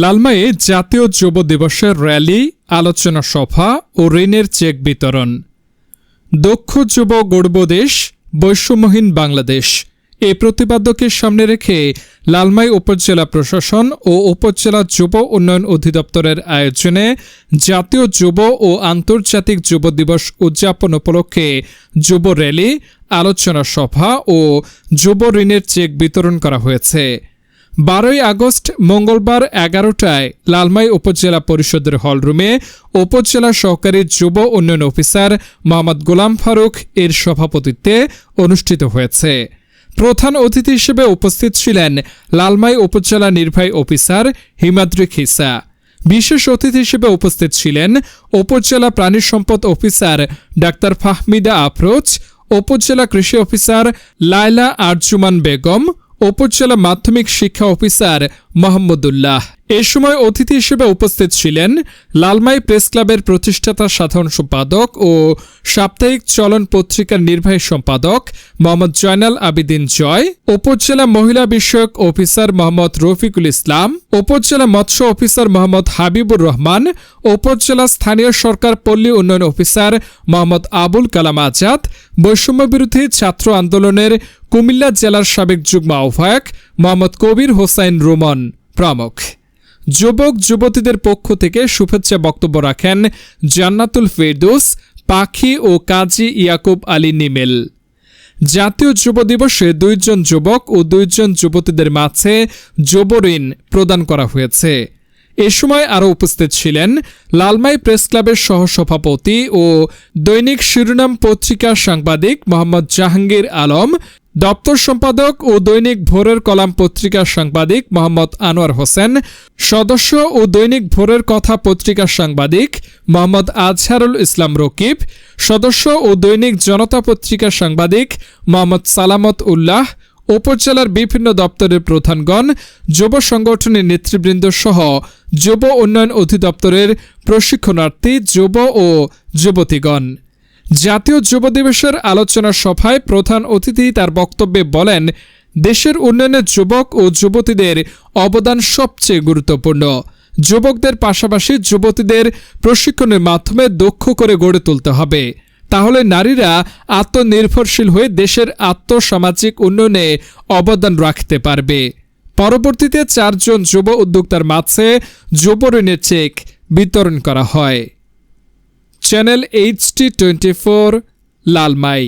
লালমায়ে জাতীয় যুব দিবসের র্যালি, আলোচনা সভা ও ঋণের চেক বিতরণ। দক্ষ যুব গর্বদেশ, বৈষম্যহীন বাংলাদেশ। এই প্রতিপাদ্যকে সামনে রেখে লালমাই উপজেলা প্রশাসন ও উপজেলা যুব উন্নয়ন অধিদপ্তরের আয়োজনে জাতীয় যুব ও আন্তর্জাতিক যুব দিবস উদযাপন উপলক্ষে যুব র্যালি, আলোচনা সভা ও যুব ঋণের চেক বিতরণ করা হয়েছে। বারোই আগস্ট, মঙ্গলবার এগারোটায় লালমাই উপজেলা পরিষদের হলরুমে উপজেলা সহকারী যুব উন্নয়ন অফিসার মোহাম্মদ গোলাম ফারুক এর সভাপতিত্বে অনুষ্ঠিত হয়েছে। প্রধান অতিথি হিসেবে উপস্থিত ছিলেন লালমাই উপজেলা নির্বাহী অফিসার হিমাদ্রি খিসা। বিশেষ অতিথি হিসেবে উপস্থিত ছিলেন উপজেলা প্রাণী সম্পদ অফিসার ডাক্তার ফাহমিদা আফরোজ, উপজেলা কৃষি অফিসার লায়লা আরজুমান বেগম উপজেলা মাধ্যমিক শিক্ষা অফিসার মোহাম্মদুল্লাহ। এ সময় অতিথি হিসেবে উপস্থিত ছিলেন লালমাই প্রেস ক্লাবের প্রতিষ্ঠাতা সাধারণ সম্পাদক ও সাপ্তাহিক চলন পত্রিকার নির্বাহী সম্পাদক মোহাম্মদ জয়নাল আবিদিন জয়, উপজেলা মহিলা বিষয়ক অফিসার মোহাম্মদ রফিকুল ইসলাম, উপজেলা মৎস্য অফিসার মোহাম্মদ হাবিবুর রহমান, উপজেলা স্থানীয় সরকার পল্লী উন্নয়ন অফিসার মোহাম্মদ আবুল কালাম আজাদ, বৈষম্য বিরোধী ছাত্র আন্দোলনের কুমিল্লা জেলার সাবেক যুগ্ম আহ্বায়ক মোহাম্মদ কবির হোসাইন রোমন প্রমুখ। যুবক, যুবতীদের পক্ষ থেকে শুভেচ্ছা বক্তব্য রাখেন জান্নাতুল ফেরদৌস, পাখি ও কাজী ইয়াকুব আলী নিমেল। জাতীয় যুব দিবসে দুইজন যুবক ও দুইজন যুবতীদের মাঝে যুব ঋণ প্রদান করা হয়েছে। এ সময় আরও উপস্থিত ছিলেন লালমাই প্রেস ক্লাবের সহসভাপতি ও দৈনিক শিরোনাম পত্রিকার সাংবাদিক মোহাম্মদ জাহাঙ্গীর আলম দপ্তর সম্পাদক ও দৈনিক ভোরের কলাম পত্রিকার সাংবাদিক মোহাম্মদ আনোয়ার হোসেন, সদস্য ও দৈনিক ভোরের কথা পত্রিকার সাংবাদিক মোহাম্মদ আজহারুল ইসলাম রকিব, সদস্য ও দৈনিক জনতা পত্রিকার সাংবাদিক মোহাম্মদ সালামত উল্লাহ, উপজেলার বিভিন্ন দপ্তরের প্রধানগণ, যুব সংগঠনের নেতৃবৃন্দ সহ যুব উন্নয়ন অধিদপ্তরের প্রশিক্ষণার্থী, যুব ও যুবতীগণ। জাতীয় যুব দিবসের আলোচনা সভায় প্রধান অতিথি তার বক্তব্যে বলেন, দেশের উন্নয়নে যুবক ও যুবতীদের অবদান সবচেয়ে গুরুত্বপূর্ণ। যুবকদের পাশাপাশি যুবতীদের প্রশিক্ষণের মাধ্যমে দক্ষ করে গড়ে তুলতে হবে। তাহলে নারীরা আত্মনির্ভরশীল হয়ে দেশের আত্মসামাজিক উন্নয়নে অবদান রাখতে পারবে। পরবর্তীতে চারজন যুব উদ্যোক্তার মাঝে যুব ঋণের চেক বিতরণ করা হয়। Channel H T twenty four Lalmai